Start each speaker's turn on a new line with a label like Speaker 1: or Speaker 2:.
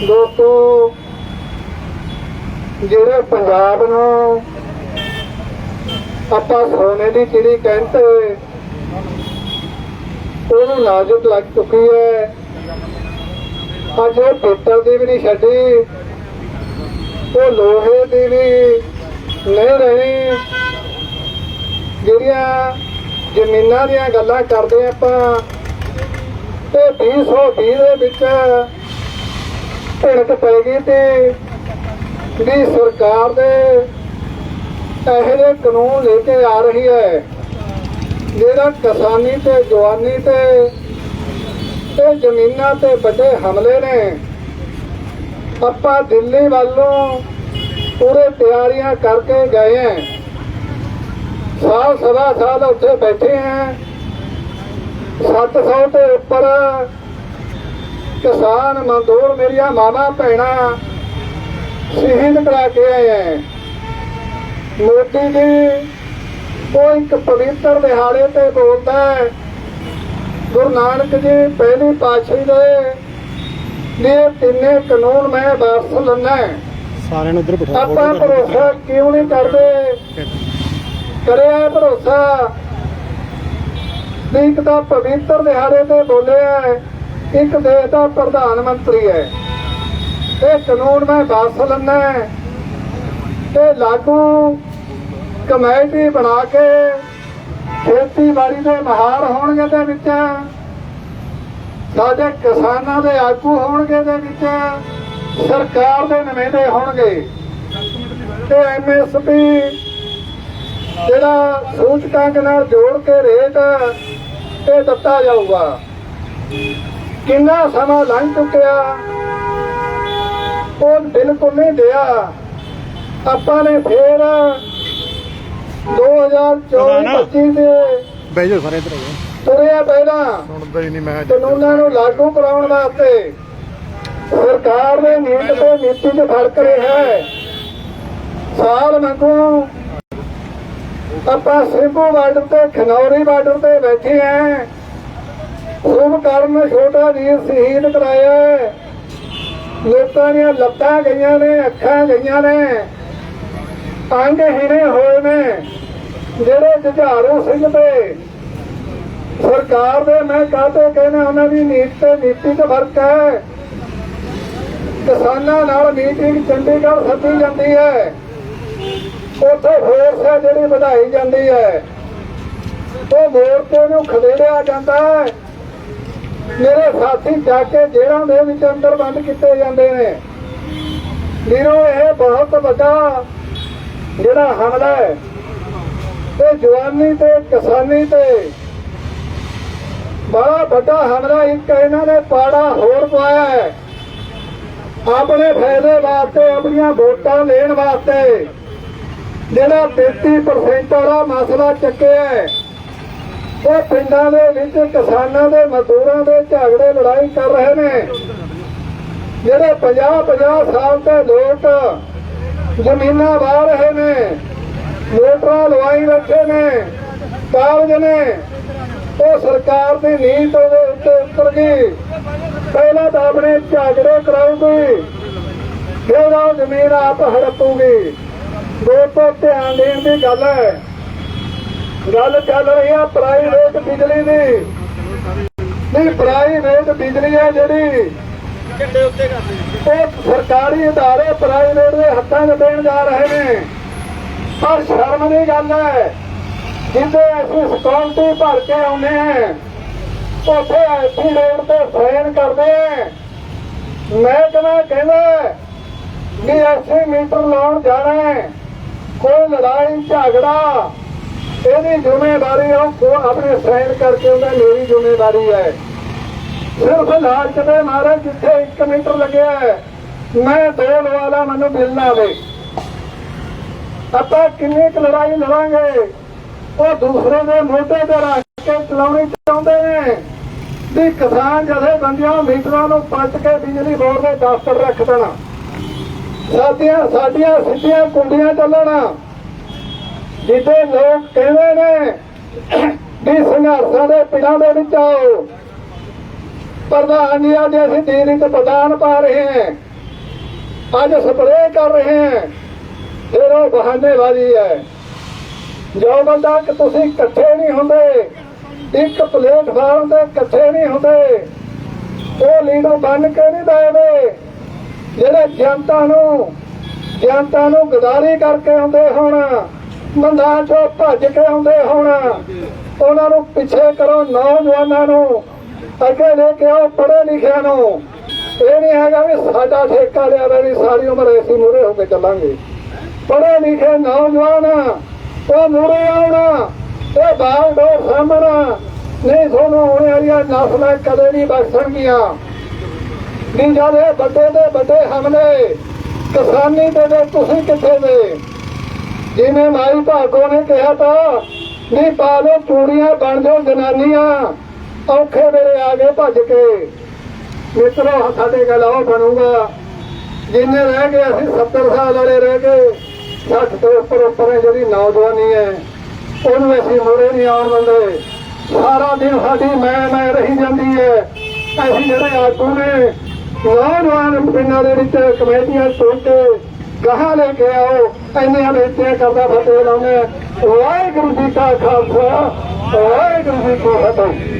Speaker 1: ਦੋਸਤੋ, ਜਿਹੜੇ ਪੰਜਾਬ ਨੂੰ ਆਪਾਂ ਸੋਨੇ ਦੀ ਚਿੜੀ ਕਹਿੰਦੇ, ਉਹਨੂੰ ਨਾਜ਼ੁਕ ਲੱਗ ਚੁੱਕੀ ਹੈ। ਅੱਜ ਉਹ ਪਿੱਤਲ ਦੀ ਵੀ ਨਹੀਂ ਛੱਡੀ, ਉਹ ਲੋਹੇ ਦੀ ਵੀ ਨਹੀਂ ਰਹਿਣੀ ਜਿਹੜੀਆਂ ਜ਼ਮੀਨਾਂ ਦੀਆਂ ਗੱਲਾਂ ਕਰਦੇ ਆਪਾਂ ਤੇ 220 ਦੇ ਵਿੱਚ ਭਿੜਕ ਪੈ ਗਈ ਤੇ ਵੀ ਸਰਕਾਰ ਦੇ ਇਹੋ ਜਿਹੇ ਕਾਨੂੰਨ ਲੈ ਕੇ ਆ ਰਹੀ ਹੈ, ਜਿਹੜਾ ਕਿਸਾਨੀ ਤੇ ਜਵਾਨੀ ਤੇ ਤੇ ਜ਼ਮੀਨਾਂ ਤੇ ਵੱਡੇ ਹਮਲੇ ਨੇ, ਆਪਾਂ ਦਿੱਲੀ ਵੱਲੋਂ ਪੂਰੇ ਤਿਆਰੀਆਂ ਕਰਕੇ ਗਏ ਹਾਂ। ਸਾਲ ਸਵਾ ਸਾਲ ਉੱਥੇ ਬੈਠੇ ਹਾਂ। 700 ਤੋਂ ਉੱਪਰ ਕਿਸਾਨ ਮਜ਼ਦੂਰ ਮੇਰੀਆਂ ਮਾਵਾਂ ਭੈਣਾਂ ਸ਼ਹੀਦ ਕਰਾ ਕੇ ਆਏ ਹੈ ਮੋਦੀ ਜੀ ਉਹ ਇੱਕ ਪਵਿੱਤਰ ਦਿਹਾੜੇ ਤੇ ਬੋਲਦਾ ਹੈ ਗੁਰੂ ਨਾਨਕ ਜੀ ਪਹਿਲੀ ਪਾਤਸ਼ਾਹੀ ਦੇ ਇਹ ਤਿੰਨੇ ਕਾਨੂੰਨ ਮੈਂ ਵਾਪਸ ਹੈ।
Speaker 2: ਸਾਰਿਆਂ ਨੂੰ ਇੱਧਰ ਬਿਠਾ
Speaker 1: ਆਪਾਂ ਭਰੋਸਾ ਕਿਉਂ ਨਹੀਂ ਕਰਦੇ? ਕਰਿਆ ਭਰੋਸਾ। ਇੱਕ ਤਾਂ ਪਵਿੱਤਰ ਦਿਹਾੜੇ ਤੇ ਬੋਲਿਆ ਇੱਕ ਦੇਸ਼ ਦਾ ਪ੍ਰਧਾਨ ਮੰਤਰੀ ਹੈ। ਇਹ ਕਾਨੂੰਨ ਮੈਂ ਵਾਪਸ ਲੈਣਾ ਤੇ ਲਾਗੂ ਕਮੇਟੀ ਬਣਾ ਕੇ ਖੇਤੀਬਾੜੀ ਦੇ ਮਹਾਰ ਹੋਣਗੇ ਦੇ ਵਿੱਚ। ਸਾਡੇ ਕਿਸਾਨਾਂ ਦੇ ਆਗੂ ਹੋਣਗੇ ਦੇ ਵਿੱਚ। ਸਰਕਾਰ ਦੇ ਨੁਮਾਇੰਦੇ ਹੋਣਗੇ। ਤੇ ਐਮਐਸਪੀ ਜਿਹੜਾ ਸੂਚਕਾਂਕ ਨਾਲ ਜੋੜ ਕੇ ਰੇਟ ਇਹ ਦਿੱਤਾ ਜਾਊਗਾ। ਕਿੰਨਾ ਸਮਾਂ ਲੰਘ ਚੁੱਕਿਆ? ਉਹ ਬਿਲਕੁਲ ਨਹੀਂ ਦਿਆ ਆਪਾਂ ਨੇ ਫੇਰ 2024-25 ਦੇ
Speaker 2: ਬਹਿ ਸਾਰੇ ਇੱਧਰ ਆ
Speaker 1: ਤੁਰਿਆ ਪਹਿਲਾਂ
Speaker 2: ਸੁਣਦਾ ਹੀ ਨਹੀਂ ਮੈਂ
Speaker 1: ਕਾਨੂੰਨਾਂ ਨੂੰ ਲਾਗੂ ਕਰਾਉਣ ਵਾਸਤੇ ਸਰਕਾਰ ਦੇ ਨੀਤ ਤੇ ਨੀਤੀ 'ਚ ਫ਼ਰਕ ਰਿਹਾ ਹੈ। ਸਾਲ ਮੰਗੂ ਆਪਾਂ ਸਿੰਭੂ ਬਾਰਡਰ ਤੇ ਖਨੌਰੀ ਬਾਰਡਰ ਤੇ ਬੈਠੇ ਆਂ ਸੁਭ ਕਰਨ ਛੋਟਾ ਵੀਰ ਸ਼ਹੀਦ ਕਰਾਇਆ ਹੈ। ਲੋਕਾਂ ਦੀਆਂ ਲੱਤਾਂ ਗਈਆਂ ਨੇ, ਅੱਖਾਂ ਗਈਆਂ ਨੇ। ਅੰਗ ਹੀਰੇ ਹੋਏ ਨੇ। ਜਿਹੜੇ ਜੁਝਾਰੂ ਸਿੰਘ ਤੇ ਸਰਕਾਰ ਦੇ ਮੈਂ ਕਾਹਤੇ ਕਹਿੰਦਾ ਉਹਨਾਂ ਦੀ ਨੀਤ ਤੇ ਨੀਤੀ 'ਚ ਫ਼ਰਕ ਹੈ। ਕਿਸਾਨਾਂ ਨਾਲ ਮੀਟਿੰਗ ਚੰਡੀਗੜ੍ਹ ਸੱਦੀ ਜਾਂਦੀ ਹੈ। ਉੱਥੇ ਫੋਰਸ ਹੈ ਜਿਹੜੀ ਵਧਾਈ ਜਾਂਦੀ ਹੈ। ਉਹ ਮੋਰਚੇ ਨੂੰ ਖਦੇੜਿਆ ਜਾਂਦਾ ਹੈ। ਮੇਰੇ ਸਾਥੀ ਜਾ ਕੇ ਜੇਲ੍ਹਾਂ ਦੇ ਵਿੱਚ ਅੰਦਰ ਬੰਦ ਕੀਤੇ ਜਾਂਦੇ ਨੇ। ਵੀਰੋ, ਇਹ ਬਹੁਤ ਵੱਡਾ ਜਿਹੜਾ ਹਮਲਾ ਹੈ ਤੇ ਜਵਾਨੀ ਤੇ ਕਿਸਾਨੀ ਤੇ ਬੜਾ ਵੱਡਾ ਹਮਲਾ ਇੱਕ ਇਹਨਾਂ ਨੇ ਪਾੜਾ ਹੋਰ ਪਾਇਆ ਹੈ। ਆਪਣੇ ਫਾਇਦੇ ਵਾਸਤੇ, ਆਪਣੀਆਂ ਵੋਟਾਂ ਲੈਣ ਵਾਸਤੇ ਜਿਹੜਾ 33% ਵਾਲਾ ਮਸਲਾ ਚੱਕਿਆ ਹੈ। ਉਹ ਪਿੰਡਾਂ ਦੇ ਵਿੱਚ ਕਿਸਾਨਾਂ ਦੇ ਮਜ਼ਦੂਰਾਂ ਦੇ ਝਗੜੇ ਲੜਾਈ ਕਰ ਰਹੇ ਨੇ। ਜਿਹੜੇ 50 50 ਸਾਲ ਤੇ ਲੋਕ ਜ਼ਮੀਨਾਂ ਵਾਹ ਰਹੇ ਨੇ, ਮੋਟਰਾਂ ਲਵਾਈ ਰੱਖੇ ਨੇ, ਕਾਗਜ਼ ਨੇ, ਉਹ ਸਰਕਾਰ ਦੀ ਨੀਤ ਉਹਦੇ ਉੱਤੇ ਉਤਰ ਗਈ। ਪਹਿਲਾਂ ਤਾਂ ਆਪਣੇ ਝਗੜੇ ਕਰਾਉਗੀ ਫਿਰ ਉਹ ਜ਼ਮੀਨ ਆਪ ਹੜਪੂਗੀ। ਦੋ ਤੋਂ ਧਿਆਨ ਦੇਣ ਦੀ ਗੱਲ ਹੈ ਗੱਲ ਚੱਲ ਰਹੀ ਆ ਪ੍ਰਾਈਵੇਟ ਬਿਜਲੀ ਦੀ। ਨਹੀਂ ਪ੍ਰਾਈਵੇਟ ਬਿਜਲੀ ਹੈ ਜਿਹੜੀ। ਉਹ ਸਰਕਾਰੀ ਅਦਾਰੇ ਪ੍ਰਾਈਵੇਟ ਦੇ ਹੱਥਾਂ 'ਚ ਦੇਣ ਜਾ ਰਹੇ ਨੇ। ਪਰ ਸ਼ਰਮ ਦੀ ਗੱਲ ਹੈ ਜਿੱਦੇ ਅਸੀਂ ਸਕਿਉਰਟੀ ਭਰ ਕੇ ਆਉਂਦੇ ਹਾਂ, ਉੱਥੇ ਐਸੀ ਰੋਡ ਤੇ ਸਾਈਨ ਕਰਦੇ ਆ। ਮੈਂ ਕਹਿੰਦਾ ਕਹਿੰਦਾ ਵੀ ਐਸੀ ਮੀਟਰ ਲਾਉਣ ਜਾਣਾ ਕੋਈ ਲੜਾਈ ਝਗੜਾ ਇਹਦੀ ਜ਼ਿੰਮੇਵਾਰੀ ਉਹ ਆਪਣੇ ਸਾਈਨ ਕਰਕੇ ਉਹਦਾ ਮੇਰੀ ਜ਼ਿੰਮੇਵਾਰੀ ਹੈ। ਸਿਰਫ ਲਾਲਚ ਦੇ ਮਾਰੇ ਜਿੱਥੇ 1 ਮੀਟਰ ਲੱਗਿਆ ਹੈ, ਮੈਂ ਦੋ ਲਵਾਲਾ ਮੈਨੂੰ ਬਿੱਲ ਨਾ ਆਪਾਂ ਕਿੰਨੀ ਕੁ ਲੜਾਈ ਲੜਾਂਗੇ, ਉਹ ਦੂਸਰੇ ਦੇ ਮੋਢੇ ਤੇ ਰੱਖ ਕੇ ਚਲਾਉਣੀ ਚਾਹੁੰਦੇ ਨੇ। ਵੀ ਕਿਸਾਨ ਜਥੇਬੰਦੀਆਂ ਮੀਟਰਾਂ ਨੂੰ ਪੱਟ ਕੇ ਬਿਜਲੀ ਬੋਰਡ ਦੇ ਦਫ਼ਤਰ ਰੱਖ ਦੇਣਾ, ਸਾਡੀਆਂ ਸਾਡੀਆਂ ਸਿੱਧੀਆਂ ਕੁੰਡੀਆਂ ਚੱਲਣਾ। ਜਿੱਦੇ ਲੋਕ ਕਹਿੰਦੇ ਨੇ ਵੀ ਸੰਘਰਸ਼ਾਂ ਦੇ ਪਿੰਡਾਂ ਦੇ ਵਿੱਚ ਆਓ, ਪ੍ਰਧਾਨ ਜੀ, ਅੱਜ ਅਸੀਂ ਦੀਨਿਕ ਪ੍ਰਦਾਨ ਪਾ ਰਹੇ ਹਾਂ। ਅੱਜ ਸਪਰੇਅ ਕਰ ਰਹੇ ਹਾਂ। ਫਿਰ ਉਹ ਬਹਾਨੇਬਾਜ਼ੀ ਹੈ। ਜੋ ਬੰਦਾ ਕਿ ਤੁਸੀਂ ਇਕੱਠੇ ਨਹੀਂ ਹੁੰਦੇ, ਇੱਕ ਪਲੇਟਫਾਰਮ ਤੇ ਇਕੱਠੇ ਨਹੀਂ ਹੁੰਦੇ, ਉਹ ਲੀਡਰ ਬਣ ਕੇ ਨਹੀਂ ਬੈਠਦੇ। ਜਿਹੜੇ ਜਨਤਾ ਨੂੰ ਜਨਤਾ ਨੂੰ ਗਦਾਰੀ ਕਰਕੇ ਹੁੰਦੇ ਹੋਣਾ ਮੰਦਾਂ ਚੋਂ ਭੱਜ ਕੇ ਆਉਂਦੇ ਹੋਣ। ਉਹਨਾਂ ਨੂੰ ਪਿੱਛੇ ਕਰੋ ਨੌਜਵਾਨਾਂ ਨੂੰ। ਅੱਗੇ ਲੈ ਕੇ ਆਓ ਪੜ੍ਹੇ ਲਿਖਿਆ ਨੂੰ। ਇਹ ਨਹੀਂ ਹੈਗਾ ਵੀ ਸਾਡਾ ਠੇਕਾ ਲਿਆ ਵੀ ਸਾਰੀ ਉਮਰ ਅਸੀਂ ਮੂਰੇ ਹੋ ਕੇ ਚੱਲਾਂਗੇ। ਪੜ੍ਹੇ ਲਿਖੇ ਨੌਜਵਾਨ, ਉਹ ਮੂਰੇ ਆਉਣਾ। ਇਹ ਬਾਹਰ ਡੋਰ ਸਾਹਮਣਾ। ਨਹੀਂ ਤੁਹਾਨੂੰ ਆਉਣੇ ਵਾਲੀਆਂ ਨਸਲਾਂ ਕਦੇ ਨਹੀਂ ਬਖਸ਼ਣਗੀਆਂ ਨਹੀਂ ਜਦ ਇਹ ਵੱਡੇ ਦੇ ਵੱਡੇ ਹਮਲੇ, ਕਿਸਾਨੀ ਦੇ ਦੇ ਤੁਸੀਂ ਕਿੱਥੇ ਦੇ? ਜਿਵੇਂ ਮਾਈ ਭਾਗੋ ਨੇ ਕਿਹਾ ਤਾਂ ਨਹੀਂ ਪਾ ਲਓ ਚੂੜੀਆਂ, ਬਣ ਜਾਓ ਜਨਾਨੀਆਂ। ਔਖੇ ਵੇਲੇ ਆ ਗਏ ਭੱਜ ਕੇ। ਮਿੱਤਰੋ ਸਾਡੇ ਗੱਲ ਬਣੂਗਾ। ਜਿੰਨੇ ਰਹਿ ਗਏ, ਅਸੀਂ 70 ਸਾਲ ਵਾਲੇ ਰਹਿ ਗਏ। 60 ਤੋਂ ਉੱਪਰ ਉੱਪਰ ਜਿਹੜੀ ਨੌਜਵਾਨੀ ਹੈ। ਉਹਨੂੰ ਅਸੀਂ ਮੋਰੇ ਨਹੀਂ ਆਉਣ ਦਿੰਦੇ। ਸਾਰਾ ਦਿਨ ਸਾਡੀ ਮੈਂ ਮੈਂ ਰਹੀ ਜਾਂਦੀ ਹੈ। ਅਸੀਂ ਜਿਹੜੇ ਆਗੂ ਨੇ, ਨੌਜਵਾਨ ਪਿੰਡਾਂ ਦੇ ਵਿੱਚ ਕਮੇਟੀਆਂ ਚੁਣ ਕੇ ਗਾਹਾਂ ਲੈ ਕੇ ਆਓ ਇੰਨੀਆਂ ਬੇਨਤੀਆਂ ਕਰਦਾ ਫਤਿਹ ਲਾਉਂਦੇ ਵਾਹਿਗੁਰੂ ਜੀ ਕਾ ਖਾਲਸਾ, ਵਾਹਿਗੁਰੂ ਜੀ ਕੀ ਫਤਿਹ।